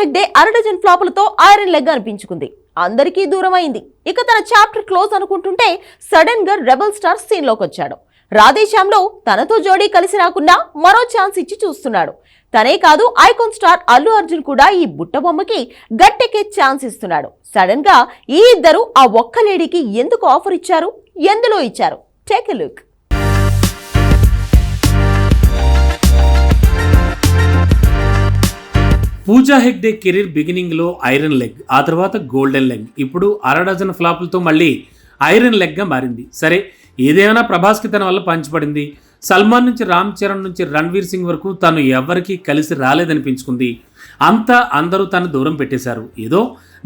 హెగ్డే అరడజన్ ఫ్లాపులతో iron leg అనిపించుకుంది. అందరికీ దూరం అయింది ఇక తన చాప్టర్ క్లోజ్ అనుకుంటుంటే సడన్గా రెబల్ స్టార్ సీన్లోకి వచ్చాడు రాధేశ్యామ్లో తనతో జోడీ కలిసి రాకున్నా మరో ఛాన్స్ ఇచ్చి చూస్తున్నాడు. తనే కాదు ఐకాన్ స్టార్ అల్లు అర్జున్ కూడా ఈ బుట్ట బొమ్మకి గట్టెక్కే ఛాన్స్ ఇస్తున్నాడు. సడన్గా ఈ ఇద్దరు ఆ ఒక్క లేడీకి ఎందుకు ఆఫర్ ఇచ్చారు? ఎందులో ఇచ్చారు? Take a look. Pooja Hegde career బిగినింగ్లో ఐరన్ లెగ్ ఆ తర్వాత గోల్డెన్ లెగ్. ఇప్పుడు అర డజన్ ఫ్లాపులతో మళ్ళీ ఐరన్ లెగ్గా మారింది. సరే ఏదేమైనా ప్రభాస్కి తన వల్ల పంచబడింది సల్మాన్ నుంచి రామ్ చరణ్ నుంచి రణ్వీర్ సింగ్ వరకు తను ఎవరికీ కలిసి రాలేదనిపించుకుంది. అంతా అందరూ తను దూరం పెట్టేశారు. ఏదో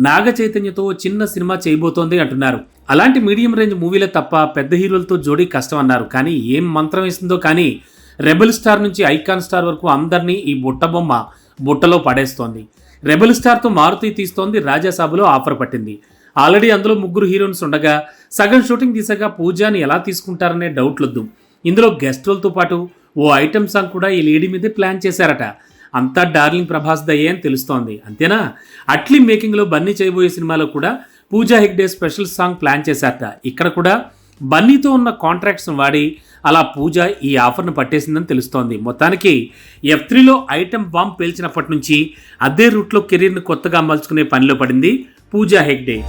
నాగ చైతన్యతో చిన్న సినిమా చేయబోతోంది అంటున్నారు. అలాంటి మీడియం రేంజ్ మూవీలే తప్ప పెద్ద హీరోలతో జోడీ కష్టం అన్నారు. కానీ ఏం మంత్రం వేసిందో కానీ రెబెల్ స్టార్ నుంచి ఐకాన్ స్టార్ వరకు అందరినీ ఈ బుట్ట బొమ్మ బుట్టలో పడేస్తోంది. రెబెల్ స్టార్తో మారుతి తీస్తోంది రాజాసాబులో ఆఫర్ పట్టింది. ఆల్రెడీ అందులో ముగ్గురు హీరోయిన్స్ ఉండగా సగం షూటింగ్ తీసాక పూజాని ఎలా తీసుకుంటారనే డౌట్లొద్దు. ఇందులో గెస్ట్ రోల్తో పాటు ఓ ఐటమ్ సాంగ్ కూడా ఈ లేడీ మీదే ప్లాన్ చేశారట. అంతా డార్లింగ్ ప్రభాస్ దయ్యే అని తెలుస్తోంది. అంతేనా? అట్లీ మేకింగ్లో బన్నీ చేయబోయే సినిమాలో కూడా Pooja Hegde special song plan చేశారట. ఇక్కడ కూడా బన్నీతో ఉన్న కాంట్రాక్ట్స్ వాడి అలా పూజ ఈ ఆఫర్ను పట్టేసిందని తెలుస్తోంది. మొత్తానికి ఎఫ్ త్రీలో ఐటమ్ బాంబ్ పేల్చినప్పటి నుంచి అదే రూట్లో కెరీర్ని కొత్తగా మలుచుకునే పనిలో పడింది పూజా హెగ్డే.